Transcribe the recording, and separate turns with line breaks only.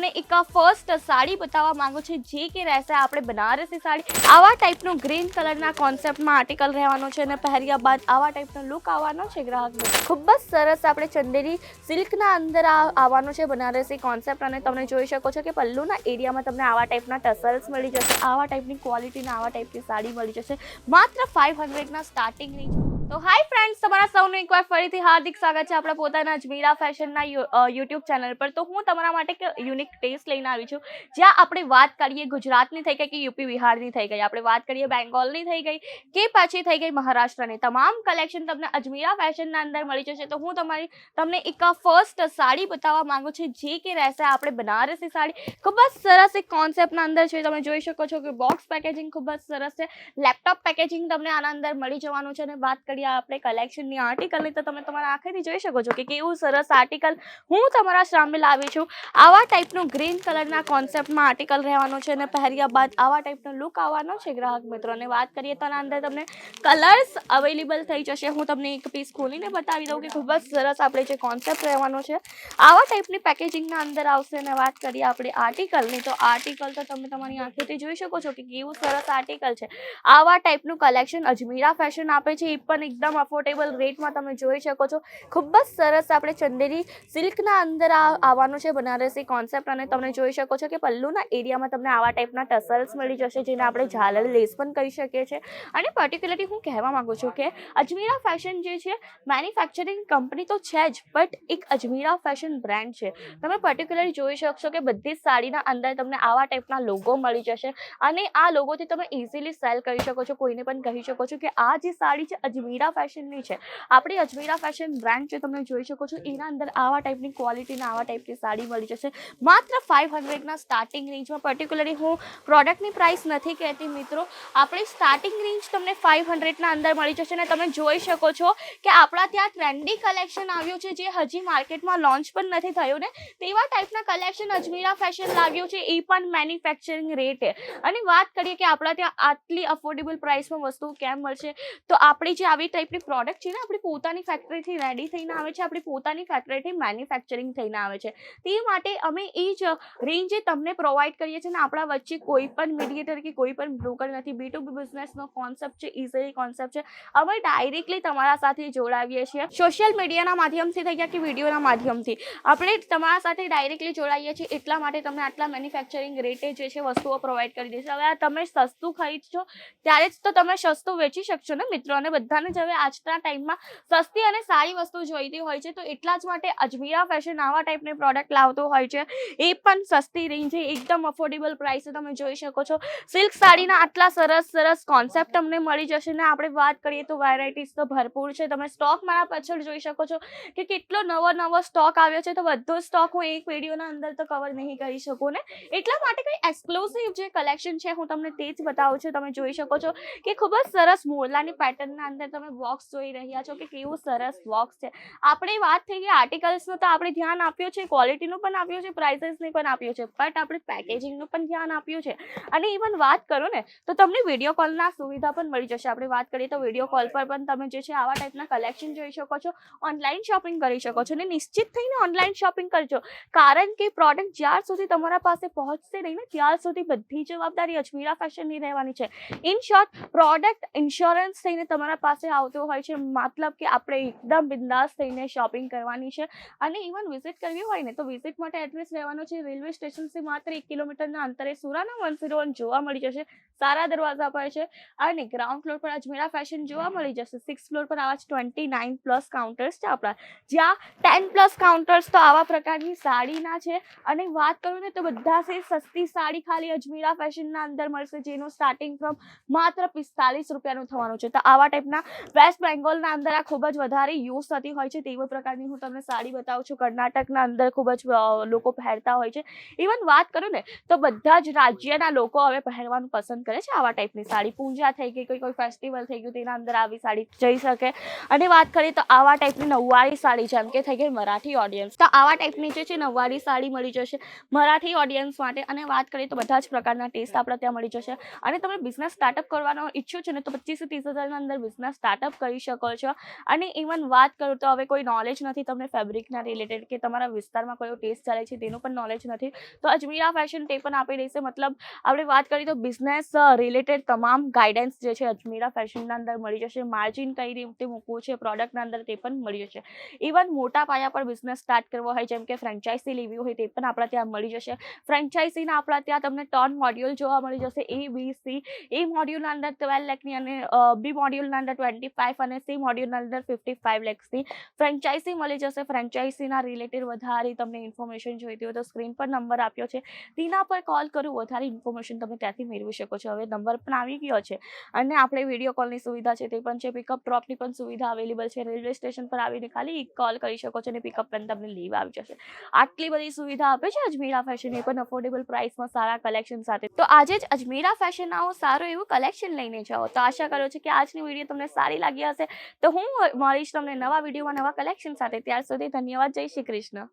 તમને એક ફર્સ્ટ સાડી બતાવવા માંગુ છું, જે કે રહેશે આપણે બનારસી સાડી. આવા ટાઈપનું ગ્રીન કલરના કોન્સેપ્ટમાં આર્ટિકલ રહેવાનો છે અને પહેર્યા બાદ આવા ટાઈપનો લુક આવવાનો છે ગ્રાહકને. ખૂબ જ સરસ આપણે ચંદેરી સિલ્કના અંદર આવવાનો છે બનારસી કોન્સેપ્ટ અને તમે જોઈ શકો છો કે પલ્લુના એરિયામાં તમને આવા ટાઈપના ટસલ્સ મળી જશે, આવા ટાઈપની ક્વોલિટીના આવા ટાઈપની સાડી મળી જશે. માત્ર ફાઇવ હંડ્રેડના સ્ટાર્ટિંગ રેન્જ તો હાય ફ્રેન્ડ્સ તમારા સૌનું એકવાર ફરીથી હાર્દિક સ્વાગત છે આપણા પોતાના અજમીરા ફેશનના યુટ્યુબ ચેનલ પર. તો હું તમારા માટે એક યુનિક ટેસ્ટ લઈને આવી છું. જ્યાં આપણે વાત કરીએ ગુજરાતની થઈ ગઈ કે યુપી બિહારની થઈ ગઈ. આપણે વાત કરીએ બેંગોલની થઈ ગઈ કે પછી થઈ ગઈ મહારાષ્ટ્રની. તમામ કલેક્શન તમને અજમીરા ફેશનના અંદર મળી જશે. તો હું તમારી, તમને એક ફર્સ્ટ સાડી બતાવવા માંગુ છું. જે કે રહેશે આપણે બનારસી સાડી. ખૂબ જ સરસ એક કોન્સેપ્ટના અંદર છે. તમે જોઈ શકો છો કે બોક્સ પેકેજિંગ ખૂબ જ સરસ છે. લેપટોપ પેકેજિંગ તમને આના અંદર મળી જવાનું છે અને વાત કરીએ આપણે કલેક્શનની આર્ટિકલની તો તમે તમારા આંખેથી જોઈ શકો છો કે કેવું સરસ આર્ટિકલ હું તમારા સામે લાવી છું. આવા ટાઈપનું ગ્રીન કલરના કોન્સેપ્ટમાં આર્ટિકલ રહેવાનો છે અને પહેર્યા બાદ આવા ટાઈપનો લુક આવવાનો છે ગ્રાહક મિત્રોને વાત કરીએ તો આના અંદર તમને કલર્સ અવેલેબલ થઈ જશે. હું તમને એક પીસ ખોલીને બતાવી દઉં કે ખૂબ જ સરસ આપણે જે કોન્સેપ્ટ રહેવાનો છે, આવા ટાઈપની પેકેજિંગના અંદર આવશે. અને વાત કરીએ આપણે આર્ટિકલની તો આર્ટિકલ તો તમે તમારી આંખેથી જોઈ શકો છો કે કેવું સરસ આર્ટિકલ છે. આવા ટાઈપનું કલેક્શન અજમીરા ફેશન આપે છે, એ પણ એકદમ અફોર્ડેબલ રેટમાં તમે જોઈ શકો છો. ખૂબ જ સરસ આપણે ચંદેરી સિલ્કના અંદર આવવાનું છે બનારસી કોન્સેપ્ટ અને તમે જોઈ શકો છો કે પલ્લુના એરિયામાં તમને આવા ટાઈપના ટસલ્સ મળી જશે જેને આપણે ઝાલર લેસ પણ કરી શકીએ છીએ. અને પર્ટિક્યુલરલી હું કહેવા માગું છું કે અજમીરા ફેશન જે છે મેન્યુફેક્ચરિંગ કંપની તો છે જ બટ એક અજમીરા ફેશન બ્રાન્ડ છે. તમે પર્ટિક્યુલરલી જોઈ શકશો કે બધી જ સાડીના અંદર તમને આવા ટાઈપના લોગો મળી જશે. અને આ લોગોથી તમે ઇઝીલી સેલ કરી શકો છો. કોઈને પણ કહી શકો છો કે આ જે સાડી છે, અજમીરા ફેશનની છે. આપણી અજમીરા ફેશન બ્રાન્ડ જે તમે જોઈ શકો છો, એના અંદર આવા ટાઈપની ક્વોલિટીના આવા ટાઈપની સાડી મળી જશે. માત્ર ફાઇવ હંડ્રેડના સ્ટાર્ટિંગ રેન્જમાં પર્ટિક્યુલરલી હું પ્રોડક્ટની પ્રાઇસ નથી કહેતી મિત્રો. આપણી સ્ટાર્ટિંગ રેન્જ તમને ફાઇવ હંડ્રેડના અંદર મળી જશે અને તમે જોઈ શકો છો કે આપણા ત્યાં ટ્રેન્ડી કલેક્શન આવ્યું છે જે હજી માર્કેટમાં લોન્ચ પણ નથી થયું ને. તેવા ટાઈપના કલેક્શન અજમીરા ફેશન લાવ્યું છે, એ પણ મેન્યુફેક્ચરિંગ રેટે અને વાત કરીએ કે આપણા ત્યાં આટલી અફોર્ડેબલ પ્રાઇસમાં વસ્તુ કેમ મળશે, તો આપણી જે આવી ટાઈપની પ્રોડક્ટ છે ને આપણી પોતાની ફેક્ટરીથી રેડી થઈને આવે છે, આપણી પોતાની ફેક્ટરીથી મેન્યુફેક્ચરિંગ થઈને આવે છે. તે માટે અમે એ જ રેન્જ તમને પ્રોવાઈડ કરીએ છીએ ને આપણા વચ્ચે કોઈ પણ મીડિયેટર કે કોઈ પણ બ્રોકર નથી. બી ટુ બી બિઝનેસનો કોન્સેપ્ટ છે ઇઝીલી કોન્સેપ્ટ છે. અમે ડાયરેક્ટલી તમારા સાથે જોડાવીએ છીએ. સોશિયલ મીડિયાના માધ્યમથી થઈ ગયા કે વિડીયોના માધ્યમથી? આપણે તમારા સાથે ડાયરેક્ટલી જોડાઈએ છીએ. એટલા માટે તમને આટલા મેન્યુફેક્ચરિંગ રેટે જે છે વસ્તુઓ પ્રોવાઈડ કરી દઈશું. હવે આ તમે સસ્તું ખરીદશો, ત્યારે જ તો તમે સસ્તું વેચી શકશો ને મિત્રો અને બધાને. જ હવે આજના ટાઈમમાં સસ્તી અને સારી વસ્તુ જોઈતી હોય છે. તો એટલા જ માટે અજમીરા ફેશન આવા ટાઈપની પ્રોડક્ટ લાવતો હોય છે. એ પણ સસ્તી રેન્જે એકદમ અફોર્ડેબલ પ્રાઇસે તમે જોઈ શકો છો. સિલ્ક સાડીના આટલા સરસ સરસ કોન્સેપ્ટ તમને મળી જશે. ને આપણે વાત કરીએ તો વેરાયટીઝ તો ભરપૂર છે. તમે સ્ટોક મારા પાછળ જોઈ શકો છો કે કેટલો નવો નવો સ્ટોક આવ્યો છે. તો બધો સ્ટોક હું એક વિડીયોના અંદર તો કવર નહીં કરી શકું ને. એટલા માટે કંઈ એક્સક્લુઝિવ જે કલેક્શન છે, હું તમને તે જ બતાવું છું. તમે જોઈ શકો છો કે ખૂબ જ સરસ મોરલાની પેટર્નના અંદર તમે બોક્સ જોઈ રહ્યા છો કે કેવું સરસ બોક્સ છે. આપણે વાત થઈ ગઈ આર્ટિકલ્સનું તો આપણે ધ્યાન આપ્યું છે ક્વોલિટીનું પણ આપ્યું છે પ્રાઇસીસની પણ આપ્યું છે બટ આપણે પેકેજિંગનું પણ ધ્યાન આપ્યું છે. અને ઇવન વાત કરો ને, તો તમને વીડિયો કોલના સુવિધા પણ મળી જશે. આપણે વાત કરીએ તો વીડિયો કોલ પર પણ તમે જે છે આવા ટાઈપના કલેક્શન જોઈ શકો છો ઓનલાઈન શોપિંગ કરી શકો છો અને નિશ્ચિત થઈને ઓનલાઈન શોપિંગ કરજો. કારણ કે પ્રોડક્ટ જ્યાર સુધી તમારા પાસે પહોંચશે નહીં ને ત્યાં સુધી બધી જવાબદારી અજમીરા ફેશનની રહેવાની છે. ઇન શોર્ટ પ્રોડક્ટ ઇન્સ્યોરન્સ થઈને તમારા પાસે આવતો હોય છે, મતલબ કે આપણે એકદમ બિંદાસ થઈને શોપિંગ કરવાની છે. અને ઇવન વિઝિટ કરવી હોય ને, તો વિઝિટ માટે એડ્રેસ રહેવાનો છે રેલવે સ્ટેશનથી માત્ર એક કિલોમીટરના અંતરે સુરાના વન ઝીરો વન જોવા મળી જશે, સારા દરવાજા પર છે, અને ગ્રાઉન્ડ ફ્લોર પર અજમેરા ફેશન જોવા મળી જશે. સિક્સ ફ્લોર પર આવા ટ્વેન્ટી નાઇન પ્લસ કાઉન્ટર્સ છે આપણા. જ્યાં ટેન પ્લસ કાઉન્ટર્સ તો આવા પ્રકારની સાડીના છે. અને વાત કરું ને તો બધા સે સસ્તી સાડી ખાલી અજમેરા ફેશનના અંદર મળશે, જેનું સ્ટાર્ટિંગ ફ્રોમ માત્ર પિસ્તાલીસ રૂપિયાનું થવાનું છે. તો આવા ટાઈપના વેસ્ટ બેંગોલના અંદર આ ખૂબ જ વધારે યુઝ થતી હોય છે. તેવા પ્રકારની હું તમને સાડી બતાવું છું. કર્ણાટકના અંદર ખૂબ જ લોકો પહેરતા હોય છે. ઇવન વાત કરું ને, તો બધા જ રાજ્યના લોકો હવે પહેરવાનું પસંદ કરે છે આવા ટાઈપની સાડી. પૂજા થઈ ગઈ, કોઈ કોઈ ફેસ્ટિવલ થઈ ગયું, તેના અંદર આવી સાડી જઈ શકે. અને વાત કરીએ તો આવા ટાઈપની નવવારી સાડી, જેમ કે થઈ ગઈ મરાઠી ઓડિયન્સ તો આવા ટાઈપની જે છે નવવારી સાડી મળી જશે મરાઠી ઓડિયન્સ માટે. અને વાત કરીએ તો બધા જ પ્રકારના ટેસ્ટ આપણે ત્યાં મળી જશે. અને તમે બિઝનેસ સ્ટાર્ટઅપ કરવાનો ઈચ્છો છો ને, તો પચીસથી ત્રીસ હજારના અંદર બિઝનેસ સ્ટાર્ટ સ્ટાર્ટઅપ કરી શકો છો. અને ઇવન વાત કરું તો હવે કોઈ નોલેજ નથી તમને ફેબ્રિકના રિલેટેડ કે તમારા વિસ્તારમાં કયો ટેસ્ટ ચાલે છે તેનું પણ નોલેજ નથી. તો અજમીરા ફેશન તે પણ આપી દેશે. મતલબ આપણે વાત કરીએ તો બિઝનેસ રિલેટેડ તમામ ગાઈડન્સ જે છે અજમીરા ફેશનના અંદર મળી જશે. માર્જિન કઈ રીતે મૂકવું છે પ્રોડક્ટના અંદર તે પણ મળી જશે. ઇવન મોટા પાયા પર બિઝનેસ સ્ટાર્ટ કરવો હોય, જેમ કે ફ્રેન્ચાઇઝી લેવી હોય તે પણ આપણા ત્યાં મળી જશે. ફ્રેન્ચાઇઝીના આપણા ત્યાં તમને ટર્ન મોડ્યુલ જોવા મળી જશે. એ બી સી એ મોડ્યુલના અંદર ટ્વેલ્વ લેખની અને બી મોડ્યુલના અંદર ટ્વેન્ટી ફાઇવ અને સી મોડ્યુલના અંદર ફિફ્ટી ફાઇવ લેક્સની ફ્રેન્ચાઇઝી મળી જશે. ફ્રેન્ચાઇઝીના રિલેટેડ વધારે તમને ઇન્ફોર્મેશન જોઈતી હોય તો સ્ક્રીન પર નંબર આપ્યો છે. તેના પર કોલ કરું, વધારે ઇન્ફોર્મેશન તમે ત્યાંથી મેળવી શકો છો. હવે નંબર પણ આવી ગયો છે અને આપણે વીડિયો કોલની સુવિધા છે તે પણ છે. પિકઅપ ડ્રોપની પણ સુવિધા અવેલેબલ છે. રેલવે સ્ટેશન પર આવીને ખાલી કોલ કરી શકો છો અને પિકઅપ પણ તમને લીવ આવી જશે. આટલી બધી સુવિધા આપે છે અજમીરા ફેશન એ પણ અફોર્ડેબલ પ્રાઇસમાં સારા કલેક્શન સાથે. તો આજે જ અજમીરા ફેશન આવો સારું એવું કલેક્શન લઈને જાઓ. તો આશા કરો છો કે આજની વીડિયો તમને સારી લાગી હશે. તો હું મળીશ તમને નવા વિડીયોમાં નવા કલેક્શન સાથે. ત્યાર સુધી ધન્યવાદ. જય શ્રી કૃષ્ણ.